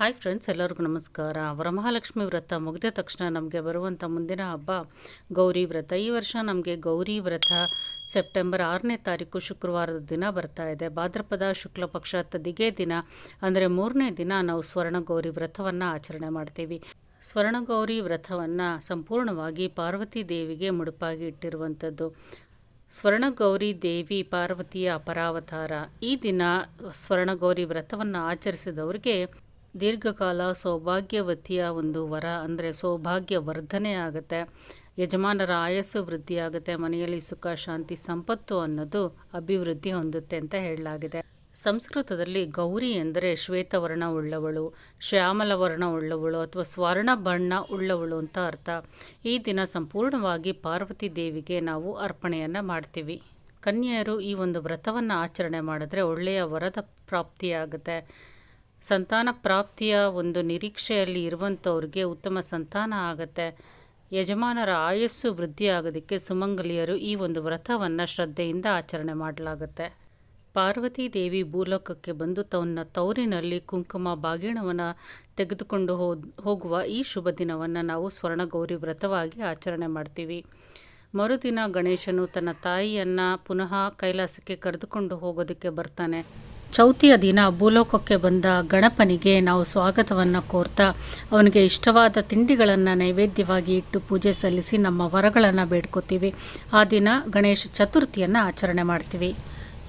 Hi friends ಎಲ್ಲರಿಗೂ ನಮಸ್ಕಾರ. ವರಮಹಾಲಕ್ಷ್ಮಿ ವ್ರತ ಮುಗಿದ ತಕ್ಷಣ ನಮಗೆ ಬರುವಂಥ ಮುಂದಿನ ಹಬ್ಬ ಗೌರಿ ವ್ರತ. ಈ ವರ್ಷ ನಮಗೆ ಗೌರಿ ವ್ರತ ಸೆಪ್ಟೆಂಬರ್ ಆರನೇ ತಾರೀಕು ಶುಕ್ರವಾರದ ದಿನ ಬರ್ತಾ ಇದೆ. ಭಾದ್ರಪದ ಶುಕ್ಲ ಪಕ್ಷ ತದಿಗೆ ದಿನ ಅಂದರೆ ಮೂರನೇ ದಿನ ನಾವು ಸ್ವರ್ಣ ಗೌರಿ ವ್ರತವನ್ನು ಆಚರಣೆ ಮಾಡ್ತೀವಿ. ಸ್ವರ್ಣಗೌರಿ ವ್ರತವನ್ನು ಸಂಪೂರ್ಣವಾಗಿ ಪಾರ್ವತಿ ದೇವಿಗೆ ಮುಡುಪಾಗಿ ಇಟ್ಟಿರುವಂಥದ್ದು ಸ್ವರ್ಣಗೌರಿ ದೇವಿ ಪಾರ್ವತಿಯ ಅಪರಾವತಾರ ಈ ದಿನ ಸ್ವರ್ಣಗೌರಿ ವ್ರತವನ್ನು ಆಚರಿಸಿದವರಿಗೆ ದೀರ್ಘಕಾಲ ಸೌಭಾಗ್ಯವತಿಯ ಒಂದು ವರ ಅಂದರೆ ಸೌಭಾಗ್ಯ ವರ್ಧನೆ ಆಗುತ್ತೆ. ಯಜಮಾನರ ಆಯಸ್ಸು ವೃದ್ಧಿಯಾಗುತ್ತೆ ಮನೆಯಲ್ಲಿ ಸುಖ, ಶಾಂತಿ, ಸಂಪತ್ತು ಅನ್ನೋದು ಅಭಿವೃದ್ಧಿ ಹೊಂದುತ್ತೆ ಅಂತ ಹೇಳಲಾಗಿದೆ. ಸಂಸ್ಕೃತದಲ್ಲಿ ಗೌರಿ ಎಂದರೆ ಶ್ವೇತವರ್ಣ ಉಳ್ಳವಳು ಶ್ಯಾಮಲವರ್ಣ ಉಳ್ಳವಳು ಅಥವಾ ಸ್ವರ್ಣ ಬಣ್ಣ ಉಳ್ಳವಳು ಅಂತ ಅರ್ಥ. ಈ ದಿನ ಸಂಪೂರ್ಣವಾಗಿ ಪಾರ್ವತಿ ದೇವಿಗೆ ನಾವು ಅರ್ಪಣೆಯನ್ನು ಮಾಡ್ತೀವಿ. ಕನ್ಯೆಯರು ಈ ಒಂದು ವ್ರತವನ್ನು ಆಚರಣೆ ಮಾಡಿದ್ರೆ ಒಳ್ಳೆಯ ವರದ ಪ್ರಾಪ್ತಿಯಾಗುತ್ತೆ. ಸಂತಾನ ಪ್ರಾಪ್ತಿಯ ಒಂದು ನಿರೀಕ್ಷೆಯಲ್ಲಿ ಇರುವಂಥವ್ರಿಗೆ ಉತ್ತಮ ಸಂತಾನ ಆಗುತ್ತೆ. ಯಜಮಾನರ ಆಯಸ್ಸು ವೃದ್ಧಿ ಆಗೋದಕ್ಕೆ ಸುಮಂಗಲಿಯರು ಈ ಒಂದು ವ್ರತವನ್ನು ಶ್ರದ್ಧೆಯಿಂದ ಆಚರಣೆ ಮಾಡಲಾಗುತ್ತೆ. ಪಾರ್ವತಿ ದೇವಿ ಭೂಲೋಕಕ್ಕೆ ಬಂದು ತನ್ನ ತೌರಿನಲ್ಲಿ ಕುಂಕುಮ ಬಾಗಿಣವನ್ನು ತೆಗೆದುಕೊಂಡು ಹೋಗುವ ಈ ಶುಭ ದಿನವನ್ನು ನಾವು ಸ್ವರ್ಣಗೌರಿ ವ್ರತವಾಗಿ ಆಚರಣೆ ಮಾಡ್ತೀವಿ. ಮರುದಿನ ಗಣೇಶನು ತನ್ನ ತಾಯಿಯನ್ನು ಪುನಃ ಕೈಲಾಸಕ್ಕೆ ಕರೆದುಕೊಂಡು ಹೋಗೋದಕ್ಕೆ ಬರ್ತಾನೆ. ಚೌತಿಯ ದಿನ ಭೂಲೋಕಕ್ಕೆ ಬಂದ ಗಣಪನಿಗೆ ನಾವು ಸ್ವಾಗತವನ್ನು ಕೋರ್ತಾ ಅವನಿಗೆ ಇಷ್ಟವಾದ ತಿಂಡಿಗಳನ್ನು ನೈವೇದ್ಯವಾಗಿ ಇಟ್ಟು ಪೂಜೆ ಸಲ್ಲಿಸಿ ನಮ್ಮ ವರಗಳನ್ನು ಬೇಡ್ಕೋತೀವಿ. ಆ ದಿನ ಗಣೇಶ ಚತುರ್ಥಿಯನ್ನು ಆಚರಣೆ ಮಾಡ್ತೀವಿ.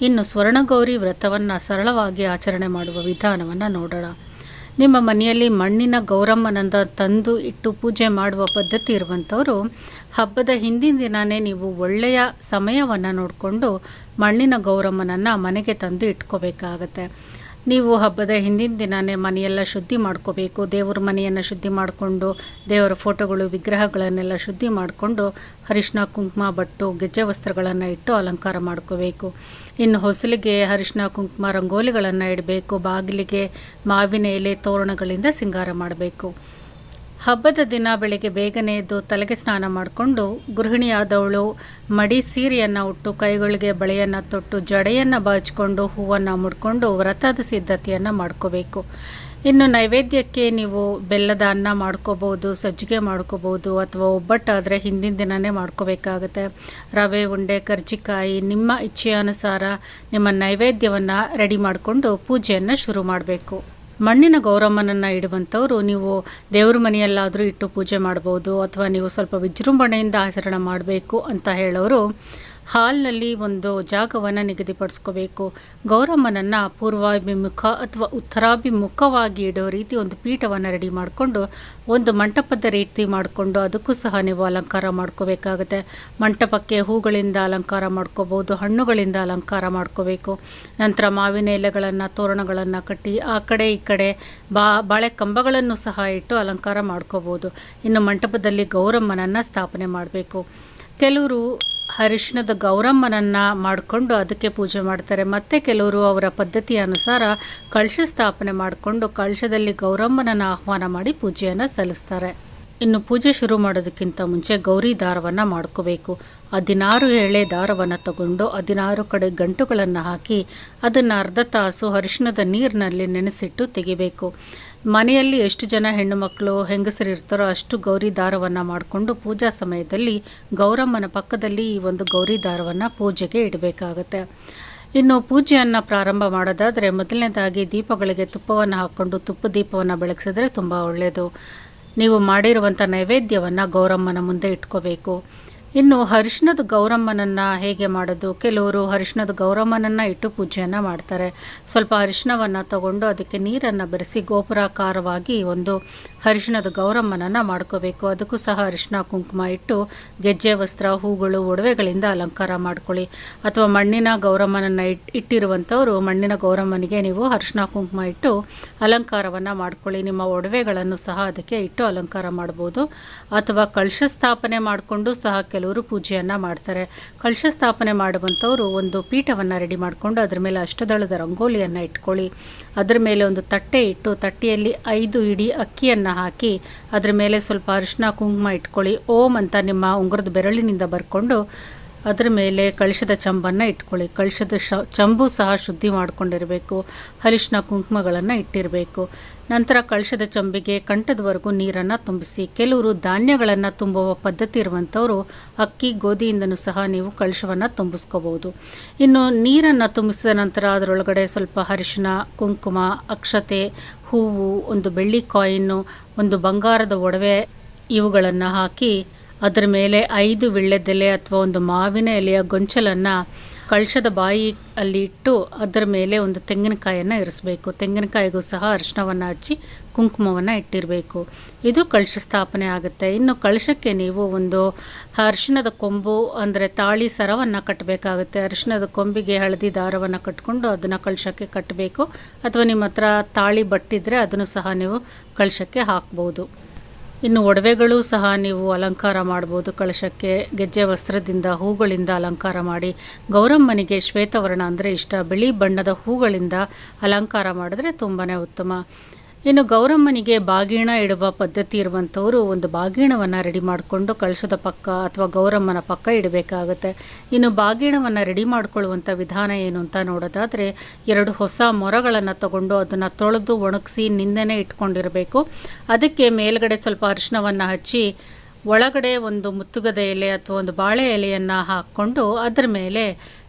ಇನ್ನು ಸ್ವರ್ಣಗೌರಿ ವ್ರತವನ್ನು ಸರಳವಾಗಿ ಆಚರಣೆ ಮಾಡುವ ವಿಧಾನವನ್ನು ನೋಡೋಣ. ನಿಮ್ಮ ಮನೆಯಲ್ಲಿ ಮಣ್ಣಿನ ಗೌರಮ್ಮನಂದ ತಂದು ಇಟ್ಟು ಪೂಜೆ ಮಾಡುವ ಪದ್ಧತಿ ಇರುವಂಥವರು, ಹಬ್ಬದ ಹಿಂದಿನ ದಿನವೇ ನೀವು ಒಳ್ಳೆಯ ಸಮಯವನ್ನು ನೋಡಿಕೊಂಡು ಮಣ್ಣಿನ ಗೌರಮ್ಮನನ್ನು ಮನೆಗೆ ತಂದು ಇಟ್ಕೋಬೇಕಾಗತ್ತೆ. ನೀವು ಹಬ್ಬದ ಹಿಂದಿನ ದಿನವೇ ಮನೆಯೆಲ್ಲ ಶುದ್ಧಿ ಮಾಡ್ಕೋಬೇಕು. ದೇವ್ರ ಮನೆಯನ್ನು ಶುದ್ಧಿ ಮಾಡಿಕೊಂಡು, ದೇವರ ಫೋಟೋಗಳು, ವಿಗ್ರಹಗಳನ್ನೆಲ್ಲ ಶುದ್ಧಿ ಮಾಡಿಕೊಂಡು ಅರಿಶಿನ ಕುಂಕುಮ ಬಟ್ಟು ಗೆಜ್ಜೆ ವಸ್ತ್ರಗಳನ್ನು ಇಟ್ಟು ಅಲಂಕಾರ ಮಾಡ್ಕೋಬೇಕು. ಇನ್ನು ಹೊಸಲಿಗೆ ಅರಿಶಿನ ಕುಂಕುಮ ರಂಗೋಲಿಗಳನ್ನು ಇಡಬೇಕು. ಬಾಗಿಲಿಗೆ ಮಾವಿನ ಎಲೆ ತೋರಣಗಳಿಂದ ಸಿಂಗಾರ ಮಾಡಬೇಕು. ಹಬ್ಬದ ದಿನ ಬೆಳಗ್ಗೆ ಬೇಗನೆ ಎದ್ದು ತಲೆಗೆ ಸ್ನಾನ ಮಾಡಿಕೊಂಡು ಗೃಹಿಣಿಯಾದವಳು ಮಡಿ ಸೀರೆಯನ್ನು ಉಟ್ಟು ಕೈಗಳಿಗೆ ಬಳೆಯನ್ನು ತೊಟ್ಟು ಜಡೆಯನ್ನು ಬಾಚಿಕೊಂಡು ಹೂವನ್ನು ಮುಡ್ಕೊಂಡು ವ್ರತದ ಸಿದ್ಧತೆಯನ್ನು ಮಾಡ್ಕೋಬೇಕು. ಇನ್ನು ನೈವೇದ್ಯಕ್ಕೆ ನೀವು ಬೆಲ್ಲದ ಅನ್ನ ಮಾಡ್ಕೋಬೋದು ಸಜ್ಜಿಗೆ ಮಾಡ್ಕೋಬೋದು ಅಥವಾ ಒಬ್ಬಟ್ಟಾದರೆ ಹಿಂದಿನ ದಿನವೇ ಮಾಡ್ಕೋಬೇಕಾಗತ್ತೆ. ರವೆ, ಉಂಡೆ, ಕರ್ಜಿಕಾಯಿ, ನಿಮ್ಮ ಇಚ್ಛೆಯಾನುಸಾರ ನಿಮ್ಮ ನೈವೇದ್ಯವನ್ನು ರೆಡಿ ಮಾಡಿಕೊಂಡು ಪೂಜೆಯನ್ನು ಶುರು ಮಾಡಬೇಕು. ಮಣ್ಣಿನ ಗೌರಮ್ಮನನ್ನು ಇಡುವಂಥವರು, ನೀವು ದೇವ್ರ ಮನೆಯಲ್ಲಾದರೂ ಇಟ್ಟು ಪೂಜೆ ಮಾಡ್ಬೋದು, ಅಥವಾ ನೀವು ಸ್ವಲ್ಪ ವಿಜೃಂಭಣೆಯಿಂದ ಆಚರಣೆ ಮಾಡಬೇಕು ಅಂತ ಹೇಳೋರು ಹಾಲ್ನಲ್ಲಿ ಒಂದು ಜಾಗವನ್ನು ನಿಗದಿಪಡಿಸ್ಕೋಬೇಕು. ಗೌರಮ್ಮನನ್ನು ಪೂರ್ವಾಭಿಮುಖ ಅಥವಾ ಉತ್ತರಾಭಿಮುಖವಾಗಿ ಇಡೋ ರೀತಿ ಒಂದು ಪೀಠವನ್ನು ರೆಡಿ ಮಾಡಿಕೊಂಡು, ಒಂದು ಮಂಟಪದ ರೀತಿ ಮಾಡಿಕೊಂಡು ಅದಕ್ಕೂ ಸಹ ನೀವು ಅಲಂಕಾರ ಮಾಡ್ಕೋಬೇಕಾಗುತ್ತೆ. ಮಂಟಪಕ್ಕೆ ಹೂಗಳಿಂದ ಅಲಂಕಾರ ಮಾಡ್ಕೋಬೋದು, ಹಣ್ಣುಗಳಿಂದ ಅಲಂಕಾರ ಮಾಡ್ಕೋಬೇಕು. ನಂತರ ಮಾವಿನ ಎಲೆಗಳನ್ನು, ತೋರಣಗಳನ್ನು ಕಟ್ಟಿ ಆ ಕಡೆ ಈ ಕಡೆ ಬಾ, ಬಾಳೆ ಕಂಬಗಳನ್ನು ಸಹ ಇಟ್ಟು ಅಲಂಕಾರ ಮಾಡ್ಕೋಬೋದು. ಇನ್ನು ಮಂಟಪದಲ್ಲಿ ಗೌರಮ್ಮನನ್ನು ಸ್ಥಾಪನೆ ಮಾಡಬೇಕು. ಕೆಲವರು ಅರಿಶಿಣದ ಗೌರಮ್ಮನನ್ನು ಮಾಡಿಕೊಂಡು ಅದಕ್ಕೆ ಪೂಜೆ ಮಾಡ್ತಾರೆ. ಮತ್ತು ಕೆಲವರು ಅವರ ಪದ್ಧತಿ ಅನುಸಾರ ಕಳಶ ಸ್ಥಾಪನೆ ಮಾಡಿಕೊಂಡು ಕಳಶದಲ್ಲಿ ಗೌರಮ್ಮನನ್ನು ಆಹ್ವಾನ ಮಾಡಿ ಪೂಜೆಯನ್ನು ಸಲ್ಲಿಸ್ತಾರೆ. ಇನ್ನು ಪೂಜೆ ಶುರು ಮಾಡೋದಕ್ಕಿಂತ ಮುಂಚೆ ಗೌರಿ ದಾರವನ್ನು ಮಾಡ್ಕೋಬೇಕು. ಹದಿನಾರು ಎಳೆ ದಾರವನ್ನು ತಗೊಂಡು ಹದಿನಾರು ಕಡೆ ಗಂಟುಗಳನ್ನು ಹಾಕಿ ಅದನ್ನು ಅರ್ಧ ತಾಸು ಅರಿಶಿಣದ ನೀರಿನಲ್ಲಿ ನೆನೆಸಿಟ್ಟು ತೆಗಿಬೇಕು. ಮನೆಯಲ್ಲಿ ಎಷ್ಟು ಜನ ಹೆಣ್ಣು ಮಕ್ಕಳು ಹೆಂಗಸರು ಇರ್ತಾರೋ ಅಷ್ಟು ಗೌರಿ ದಾರವನ್ನು ಮಾಡಿಕೊಂಡು ಪೂಜಾ ಸಮಯದಲ್ಲಿ ಗೌರಮ್ಮನ ಪಕ್ಕದಲ್ಲಿ ಈ ಒಂದು ಗೌರಿ ದಾರವನ್ನು ಪೂಜೆಗೆ ಇಡಬೇಕಾಗತ್ತೆ. ಇನ್ನು ಪೂಜೆಯನ್ನು ಪ್ರಾರಂಭ ಮಾಡೋದಾದರೆ ಮೊದಲನೇದಾಗಿ ದೀಪಗಳಿಗೆ ತುಪ್ಪವನ್ನು ಹಾಕ್ಕೊಂಡು ತುಪ್ಪ ದೀಪವನ್ನು ಬೆಳಗಿಸಿದ್ರೆ ತುಂಬ ಒಳ್ಳೆಯದು ನೀವು ಮಾಡಿರುವಂಥ ನೈವೇದ್ಯವನ್ನು ಗೌರಮ್ಮನ ಮುಂದೆ ಇಟ್ಕೋಬೇಕು. ಇನ್ನು ಅರಿಶಿಣದ ಗೌರಮ್ಮನನ್ನು ಹೇಗೆ ಮಾಡೋದು? ಕೆಲವರು ಅರಿಶಿನದ ಗೌರಮ್ಮನನ್ನು ಇಟ್ಟು ಪೂಜೆಯನ್ನು ಮಾಡ್ತಾರೆ. ಸ್ವಲ್ಪ ಅರಿಶಿಣವನ್ನು ತಗೊಂಡು ಅದಕ್ಕೆ ನೀರನ್ನು ಬೆರೆಸಿ ಗೋಪುರಾಕಾರವಾಗಿ ಒಂದು ಅರಿಶಿನದ ಗೌರಮ್ಮನನ್ನು ಮಾಡ್ಕೋಬೇಕು. ಅದಕ್ಕೂ ಸಹ ಅರಿಶಿಣ ಕುಂಕುಮ ಇಟ್ಟು ಗೆಜ್ಜೆ, ವಸ್ತ್ರ, ಹೂಗಳು, ಒಡವೆಗಳಿಂದ ಅಲಂಕಾರ ಮಾಡ್ಕೊಳ್ಳಿ. ಅಥವಾ ಮಣ್ಣಿನ ಗೌರಮ್ಮನನ್ನು ಇಟ್, ಇಟ್ಟಿರುವಂಥವರು ಮಣ್ಣಿನ ಗೌರಮ್ಮನಿಗೆ ನೀವು ಅರಿಶಿಣ ಕುಂಕುಮ ಇಟ್ಟು ಅಲಂಕಾರವನ್ನು ಮಾಡ್ಕೊಳ್ಳಿ. ನಿಮ್ಮ ಒಡವೆಗಳನ್ನು ಸಹ ಅದಕ್ಕೆ ಇಟ್ಟು ಅಲಂಕಾರ ಮಾಡ್ಬೋದು. ಅಥವಾ ಕಳಶ ಸ್ಥಾಪನೆ ಮಾಡಿಕೊಂಡು ಸಹ ಕೆಲವರು ಪೂಜೆಯನ್ನು ಮಾಡ್ತಾರೆ. ಕಳಶ ಸ್ಥಾಪನೆ ಮಾಡುವಂಥವರು ಒಂದು ಪೀಠವನ್ನು ರೆಡಿ ಮಾಡಿಕೊಂಡು ಅದರ ಮೇಲೆ ಅಷ್ಟದಳದ ರಂಗೋಲಿಯನ್ನು ಇಟ್ಕೊಳ್ಳಿ. ಅದರ ಮೇಲೆ ಒಂದು ತಟ್ಟೆ ಇಟ್ಟು ತಟ್ಟೆಯಲ್ಲಿ ಐದು ಇಡೀ ಅಕ್ಕಿಯನ್ನು ಹಾಕಿ ಅದರ ಮೇಲೆ ಸ್ವಲ್ಪ ಅರಿಶಿನ ಕುಂಕುಮ ಇಟ್ಕೊಳ್ಳಿ. ಓಂ ಅಂತ ನಿಮ್ಮ ಉಂಗುರದ ಬೆರಳಿನಿಂದ ಬರ್ಕೊಂಡು ಅದರ ಮೇಲೆ ಕಳಶದ ಚಂಬನ್ನು ಇಟ್ಕೊಳ್ಳಿ. ಕಳಶದ ಶ, ಚಂಬು ಸಹ ಶುದ್ಧಿ ಮಾಡಿಕೊಂಡಿರಬೇಕು. ಹರಿಶಿನ ಕುಂಕುಮಗಳನ್ನು ಇಟ್ಟಿರಬೇಕು. ನಂತರ ಕಳಶದ ಚಂಬಿಗೆ ಕಂಠದವರೆಗೂ ನೀರನ್ನು ತುಂಬಿಸಿ ಕೆಲವರು ಧಾನ್ಯಗಳನ್ನು ತುಂಬುವ ಪದ್ಧತಿ ಇರುವಂಥವರು ಅಕ್ಕಿ, ಗೋಧಿಯಿಂದನೂ ಸಹ ನೀವು ಕಳಶವನ್ನು ತುಂಬಿಸ್ಕೋಬಹುದು. ಇನ್ನು ನೀರನ್ನು ತುಂಬಿಸಿದ ನಂತರ ಅದರೊಳಗಡೆ ಸ್ವಲ್ಪ ಅರಿಶಿನ ಕುಂಕುಮ, ಅಕ್ಷತೆ, ಹೂವು, ಒಂದು ಬೆಳ್ಳಿ ಕಾಯಿನ್ನು, ಒಂದು ಬಂಗಾರದ ಒಡವೆ ಇವುಗಳನ್ನು ಹಾಕಿ ಅದರ ಮೇಲೆ ಐದು ವಿಳ್ಳೆದೆಲೆ ಅಥವಾ ಒಂದು ಮಾವಿನ ಎಲೆಯ ಗೊಂಚಲನ್ನು ಕಳಶದ ಬಾಯಿ ಅಲ್ಲಿ ಇಟ್ಟು ಅದರ ಮೇಲೆ ಒಂದು ತೆಂಗಿನಕಾಯಿಯನ್ನು ಇರಿಸಬೇಕು. ತೆಂಗಿನಕಾಯಿಗೂ ಸಹ ಅರಿಶಿನವನ್ನು ಹಚ್ಚಿ ಕುಂಕುಮವನ್ನು ಇಟ್ಟಿರಬೇಕು. ಇದು ಕಳಶ ಸ್ಥಾಪನೆ ಆಗುತ್ತೆ. ಇನ್ನು ಕಳಶಕ್ಕೆ ನೀವು ಒಂದು ಅರಿಶಿಣದ ಕೊಂಬು ಅಂದರೆ ತಾಳಿ ಸರವನ್ನು ಕಟ್ಟಬೇಕಾಗುತ್ತೆ ಅರಿಶಿಣದ ಕೊಂಬಿಗೆ ಹಳದಿ ದಾರವನ್ನು ಕಟ್ಕೊಂಡು ಅದನ್ನು ಕಳಶಕ್ಕೆ ಕಟ್ಟಬೇಕು ಅಥವಾ ನಿಮ್ಮ ಹತ್ರ ತಾಳಿ ಬಟ್ಟಿದ್ರೆ ಅದನ್ನು ಸಹ ನೀವು ಕಳಶಕ್ಕೆ ಹಾಕ್ಬೋದು. ಇನ್ನು ಒಡವೆಗಳು ಸಹ ನೀವು ಅಲಂಕಾರ ಮಾಡ್ಬೋದು. ಕಳಶಕ್ಕೆ ಗೆಜ್ಜೆ ವಸ್ತ್ರದಿಂದ ಹೂಗಳಿಂದ ಅಲಂಕಾರ ಮಾಡಿ. ಗೌರಮ್ಮನಿಗೆ ಶ್ವೇತವರ್ಣ ಅಂದರೆ ಇಷ್ಟ. ಬಿಳಿ ಬಣ್ಣದ ಹೂಗಳಿಂದ ಅಲಂಕಾರ ಮಾಡಿದ್ರೆ ತುಂಬಾ ಉತ್ತಮ. ಇನ್ನು ಗೌರಮ್ಮನಿಗೆ ಬಾಗಿಣ ಇಡುವ ಪದ್ಧತಿ ಇರುವಂಥವರು ಒಂದು ಬಾಗಿಣವನ್ನು ರೆಡಿ ಮಾಡಿಕೊಂಡು ಕಳಶದ ಪಕ್ಕ ಅಥವಾ ಗೌರಮ್ಮನ ಪಕ್ಕ ಇಡಬೇಕಾಗುತ್ತೆ. ಇನ್ನು ಬಾಗಿಣವನ್ನು ರೆಡಿ ಮಾಡಿಕೊಳ್ಳುವಂಥ ವಿಧಾನ ಏನು ಅಂತ ನೋಡೋದಾದರೆ, ಎರಡು ಹೊಸ ಮೊರಗಳನ್ನು ತಗೊಂಡು ಅದನ್ನು ತೊಳೆದು ಒಣಗಿಸಿ ನಿಂದನೆ ಇಟ್ಕೊಂಡಿರಬೇಕು. ಅದಕ್ಕೆ ಮೇಲ್ಗಡೆ ಸ್ವಲ್ಪ ಅರಿಶಿನವನ್ನು ಹಚ್ಚಿ, ಒಳಗಡೆ ಒಂದು ಮುತ್ತುಗದ ಎಲೆ ಅಥವಾ ಒಂದು ಬಾಳೆ ಎಲೆಯನ್ನು ಹಾಕ್ಕೊಂಡು ಅದರ ಮೇಲೆ,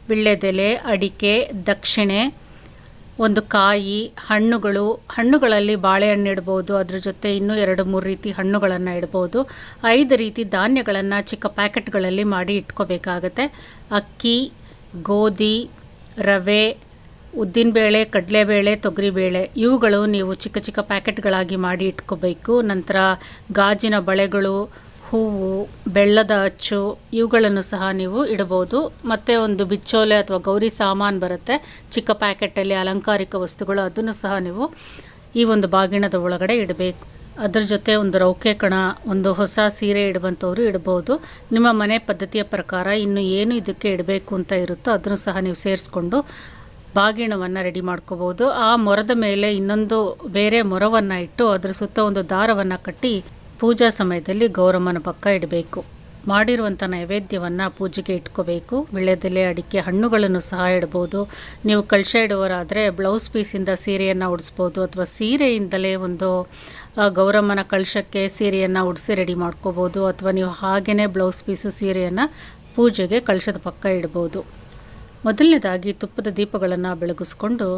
ವಿಳ್ಳೆದೆಲೆ, ಅಡಿಕೆ, ದಕ್ಷಿಣೆ ಒಂದು ಕಾಯಿ, ಹಣ್ಣುಗಳು, ಹಣ್ಣುಗಳಲ್ಲಿ ಬಾಳೆಹಣ್ಣು ಇಡ್ಬೋದು. ಅದ್ರ ಜೊತೆ ಇನ್ನೂ ಎರಡು, ಮೂರು ರೀತಿ ಹಣ್ಣುಗಳನ್ನು ಇಡ್ಬೋದು. ಐದು ರೀತಿ ಧಾನ್ಯಗಳನ್ನು ಚಿಕ್ಕ ಪ್ಯಾಕೆಟ್ಗಳಲ್ಲಿ ಮಾಡಿ ಇಟ್ಕೋಬೇಕಾಗತ್ತೆ. ಅಕ್ಕಿ, ಗೋಧಿ, ರವೆ, ಉದ್ದಿನಬೇಳೆ, ಕಡಲೆಬೇಳೆ, ತೊಗರಿಬೇಳೆ ಇವುಗಳು ನೀವು ಚಿಕ್ಕ ಚಿಕ್ಕ ಪ್ಯಾಕೆಟ್ಗಳಾಗಿ ಮಾಡಿ ಇಟ್ಕೋಬೇಕು. ನಂತರ ಗಾಜಿನ ಬಳೆಗಳು ಹೂವು, ಬೆಳ್ಳದ ಅಚ್ಚು, ಇವುಗಳನ್ನು ಸಹ ನೀವು ಇಡಬಹುದು. ಮತ್ತು ಒಂದು ಬಿಚ್ಚೋಲೆ ಅಥವಾ ಗೌರಿ ಸಾಮಾನು ಬರುತ್ತೆ. ಚಿಕ್ಕ ಪ್ಯಾಕೆಟಲ್ಲಿ ಅಲಂಕಾರಿಕ ವಸ್ತುಗಳು, ಅದನ್ನು ಸಹ ನೀವು ಈ ಒಂದು ಬಾಗಿಣದ ಒಳಗಡೆ ಇಡಬೇಕು. ಅದರ ಜೊತೆ ಒಂದು ರೌಕೆ ಕಣ, ಒಂದು ಹೊಸ ಸೀರೆ ಇಡುವಂಥವ್ರು ಇಡ್ಬೋದು ನಿಮ್ಮ ಮನೆ ಪದ್ಧತಿಯ ಪ್ರಕಾರ ಇನ್ನು ಏನು ಇದಕ್ಕೆ ಇಡಬೇಕು ಅಂತ ಇರುತ್ತೋ ಅದನ್ನು ಸಹ ನೀವು ಸೇರಿಸ್ಕೊಂಡು ಬಾಗಿಣವನ್ನು ರೆಡಿ ಮಾಡ್ಕೋಬೋದು ಆ ಮೊರದ ಮೇಲೆ ಇನ್ನೊಂದು ಬೇರೆ ಮೊರವನ್ನು ಇಟ್ಟು ಅದರ ಸುತ್ತ ಒಂದು ದಾರವನ್ನು ಕಟ್ಟಿ ಪೂಜಾ ಸಮಯದಲ್ಲಿ ಗೌರಮ್ಮನ ಪಕ್ಕ ಇಡಬೇಕು. ಮಾಡಿರುವಂಥ ನೈವೇದ್ಯವನ್ನು ಪೂಜೆಗೆ ಇಟ್ಕೋಬೇಕು. ವಿಳ್ಯದೆಲೆ ಅಡಿಕೆ ಹಣ್ಣುಗಳನ್ನು ಸಹ ಇಡ್ಬೋದು ನೀವು ಕಳಶ ಇಡುವರಾದರೆ ಬ್ಲೌಸ್ ಪೀಸಿಂದ ಸೀರೆಯನ್ನು ಉಡಿಸ್ಬೋದು ಅಥವಾ ಸೀರೆಯಿಂದಲೇ ಒಂದು ಗೌರಮ್ಮನ ಕಳಶಕ್ಕೆ ಸೀರೆಯನ್ನು ಉಡಿಸಿ ರೆಡಿ ಮಾಡ್ಕೋಬೋದು ಅಥವಾ ನೀವು ಹಾಗೆಯೇ ಬ್ಲೌಸ್ ಪೀಸು ಸೀರೆಯನ್ನು ಪೂಜೆಗೆ ಕಳಶದ ಪಕ್ಕ ಇಡ್ಬೋದು ಮೊದಲನೇದಾಗಿ ತುಪ್ಪದ ದೀಪಗಳನ್ನು ಬೆಳಗಿಸ್ಕೊಂಡು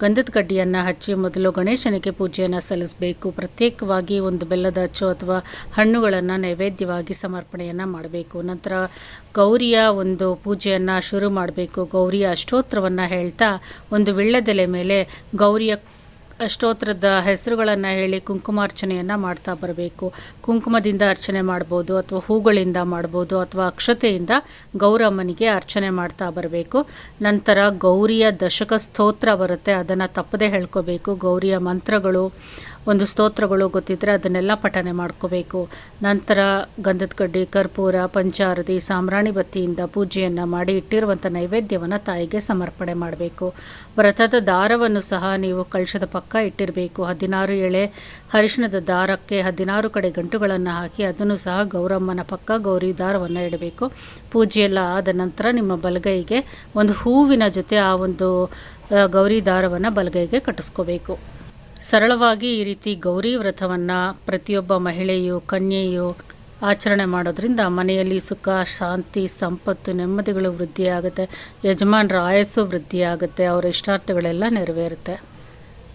ಗಂಧದ ಕಡ್ಡಿಯನ್ನು ಹಚ್ಚಿ ಮೊದಲು ಗಣೇಶನಿಗೆ ಪೂಜೆಯನ್ನು ಸಲ್ಲಿಸಬೇಕು. ಪ್ರತ್ಯೇಕವಾಗಿ ಒಂದು ಬೆಲ್ಲದ ಅಚ್ಚು ಅಥವಾ ಹಣ್ಣುಗಳನ್ನು ನೈವೇದ್ಯವಾಗಿ ಸಮರ್ಪಣೆಯನ್ನು ಮಾಡಬೇಕು. ನಂತರ ಗೌರಿಯ ಒಂದು ಪೂಜೆಯನ್ನು ಶುರು ಮಾಡಬೇಕು. ಗೌರಿಯ ಅಷ್ಟೋತ್ರವನ್ನು ಹೇಳ್ತಾ ಒಂದು ವಿಳ್ಳೆದೆಲೆ ಮೇಲೆ ಗೌರಿಯ ಅಷ್ಟೋತ್ರದ ಹೆಸರುಗಳನ್ನು ಹೇಳಿ ಕುಂಕುಮಾರ್ಚನೆಯನ್ನು ಮಾಡ್ತಾ ಬರಬೇಕು. ಕುಂಕುಮದಿಂದ ಅರ್ಚನೆ ಮಾಡ್ಬೋದು ಅಥವಾ ಹೂಗಳಿಂದ ಮಾಡ್ಬೋದು ಅಥವಾ ಅಕ್ಷತೆಯಿಂದ ಗೌರಮ್ಮನಿಗೆ ಅರ್ಚನೆ ಮಾಡ್ತಾ ಬರಬೇಕು. ನಂತರ ಗೌರಿಯ ದಶಕ ಸ್ತೋತ್ರ ಬರುತ್ತೆ. ಅದನ್ನು ತಪ್ಪದೇ ಹೇಳ್ಕೋಬೇಕು. ಗೌರಿಯ ಮಂತ್ರಗಳು ಒಂದು ಸ್ತೋತ್ರಗಳು ಗೊತ್ತಿದ್ದರೆ ಅದನ್ನೆಲ್ಲ ಪಠನೆ ಮಾಡ್ಕೋಬೇಕು. ನಂತರ ಗಂಧದ ಕಡ್ಡಿ, ಕರ್ಪೂರ, ಪಂಚಾರತಿ ಸಾಮ್ರಾಣಿ ಬತ್ತಿಯಿಂದ ಪೂಜೆಯನ್ನು ಮಾಡಿ ಇಟ್ಟಿರುವಂಥ ನೈವೇದ್ಯವನ್ನು ತಾಯಿಗೆ ಸಮರ್ಪಣೆ ಮಾಡಬೇಕು. ವ್ರತದ ದಾರವನ್ನು ಸಹ ನೀವು ಕಳಶದ ಪಕ್ಕ ಇಟ್ಟಿರಬೇಕು. ಹದಿನಾರು ಎಳೆ ಅರಿಶಿಣದ ದಾರಕ್ಕೆ ಹದಿನಾರು ಕಡೆ ಗಂಟುಗಳನ್ನು ಹಾಕಿ ಅದನ್ನು ಸಹ ಗೌರಮ್ಮನ ಪಕ್ಕ ಗೌರಿ ದಾರವನ್ನು ಇಡಬೇಕು. ಪೂಜೆಯೆಲ್ಲ ಆದ ನಂತರ ನಿಮ್ಮ ಬಲಗೈಗೆ ಒಂದು ಹೂವಿನ ಜೊತೆ ಆ ಒಂದು ಗೌರಿ ದಾರವನ್ನು ಬಲಗೈಗೆ ಕಟ್ಟಿಸ್ಕೋಬೇಕು. ಸರಳವಾಗಿ ಈ ರೀತಿ ಗೌರಿ ವ್ರತವನ್ನು ಪ್ರತಿಯೊಬ್ಬ ಮಹಿಳೆಯು, ಕನ್ಯೆಯು ಆಚರಣೆ ಮಾಡೋದ್ರಿಂದ ಮನೆಯಲ್ಲಿ ಸುಖ, ಶಾಂತಿ, ಸಂಪತ್ತು, ನೆಮ್ಮದಿಗಳು ವೃದ್ಧಿಯಾಗುತ್ತೆ. ಯಜಮಾನರ ಆಯಸ್ಸು ವೃದ್ಧಿಯಾಗುತ್ತೆ. ಅವರ ಇಷ್ಟಾರ್ಥಗಳೆಲ್ಲ ನೆರವೇರುತ್ತೆ.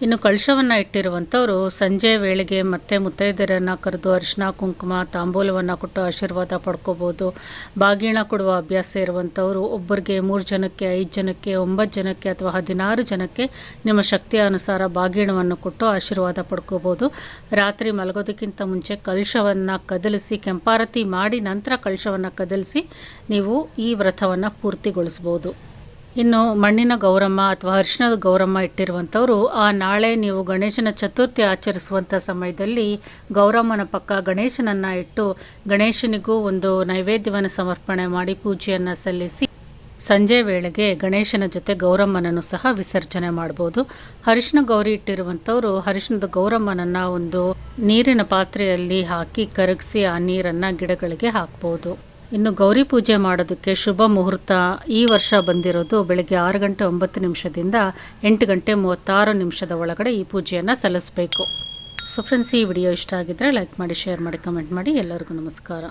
ಇನ್ನು ಕಳಶವನ್ನು ಇಟ್ಟಿರುವಂಥವರು ಸಂಜೆ ವೇಳೆಗೆ ಮತ್ತೆ ಮುತ್ತೈದೆಯರನ್ನು ಕರೆದು ಅರಿಶಿನ ಕುಂಕುಮ, ತಾಂಬೂಲವನ್ನು ಕೊಟ್ಟು ಆಶೀರ್ವಾದ ಪಡ್ಕೋಬೋದು. ಬಾಗಿಣ ಕೊಡುವ ಅಭ್ಯಾಸ ಇರುವಂಥವರು ಒಬ್ಬರಿಗೆ ಮೂರು ಜನಕ್ಕೆ, ಐದು ಜನಕ್ಕೆ, ಒಂಬತ್ತು ಜನಕ್ಕೆ ಅಥವಾ ಹದಿನಾರು ಜನಕ್ಕೆ ನಿಮ್ಮ ಶಕ್ತಿಯ ಅನುಸಾರ ಬಾಗಿಣವನ್ನು ಕೊಟ್ಟು ಆಶೀರ್ವಾದ ಪಡ್ಕೋಬೋದು. ರಾತ್ರಿ ಮಲಗೋದಕ್ಕಿಂತ ಮುಂಚೆ ಕಳಶವನ್ನು ಕದಲಿಸಿ, ಕೆಂಪಾರತಿ ಮಾಡಿ ನಂತರ ಕಳಶವನ್ನು ಕದಲಿಸಿ ನೀವು ಈ ವ್ರತವನ್ನು ಪೂರ್ತಿಗೊಳಿಸ್ಬೋದು. ಇನ್ನು ಮಣ್ಣಿನ ಗೌರಮ್ಮ ಅಥವಾ ಅರಿಶಿಣದ ಗೌರಮ್ಮ ಇಟ್ಟಿರುವಂಥವರು, ಆ ನಾಳೆ ನೀವು ಗಣೇಶನ ಚತುರ್ಥಿ ಆಚರಿಸುವಂಥ ಸಮಯದಲ್ಲಿ ಗೌರಮ್ಮನ ಪಕ್ಕ ಗಣೇಶನನ್ನು ಇಟ್ಟು ಗಣೇಶನಿಗೂ ಒಂದು ನೈವೇದ್ಯವನ್ನು ಸಮರ್ಪಣೆ ಮಾಡಿ ಪೂಜೆಯನ್ನು ಸಲ್ಲಿಸಿ ಸಂಜೆ ವೇಳೆಗೆ ಗಣೇಶನ ಜೊತೆ ಗೌರಮ್ಮನನ್ನು ಸಹ ವಿಸರ್ಜನೆ ಮಾಡ್ಬೋದು. ಅರಿಶಿನ ಗೌರಿ ಇಟ್ಟಿರುವಂಥವರು ಹರಿಶಿನದ ಗೌರಮ್ಮನನ್ನು ಒಂದು ನೀರಿನ ಪಾತ್ರೆಯಲ್ಲಿ ಹಾಕಿ ಕರಗಿಸಿ ಆ ನೀರನ್ನು ಗಿಡಗಳಿಗೆ ಹಾಕ್ಬೋದು. ಇನ್ನು ಗೌರಿ ಪೂಜೆ ಮಾಡೋದಕ್ಕೆ ಶುಭ ಮುಹೂರ್ತ ಈ ವರ್ಷ ಬಂದಿರೋದು ಬೆಳಗ್ಗೆ ಆರು ಗಂಟೆ ಒಂಬತ್ತು ನಿಮಿಷದಿಂದ ಎಂಟು ಗಂಟೆ ಮೂವತ್ತಾರು ನಿಮಿಷದ ಒಳಗಡೆ ಈ ಪೂಜೆಯನ್ನು ಸಲ್ಲಿಸಬೇಕು. ಸೊ ಫ್ರೆಂಡ್ಸ್ ಈ ವಿಡಿಯೋ ಇಷ್ಟ ಆಗಿದ್ದರೆ ಲೈಕ್ ಮಾಡಿ ಶೇರ್ ಮಾಡಿ ಕಮೆಂಟ್ ಮಾಡಿ. ಎಲ್ಲರಿಗೂ ನಮಸ್ಕಾರ.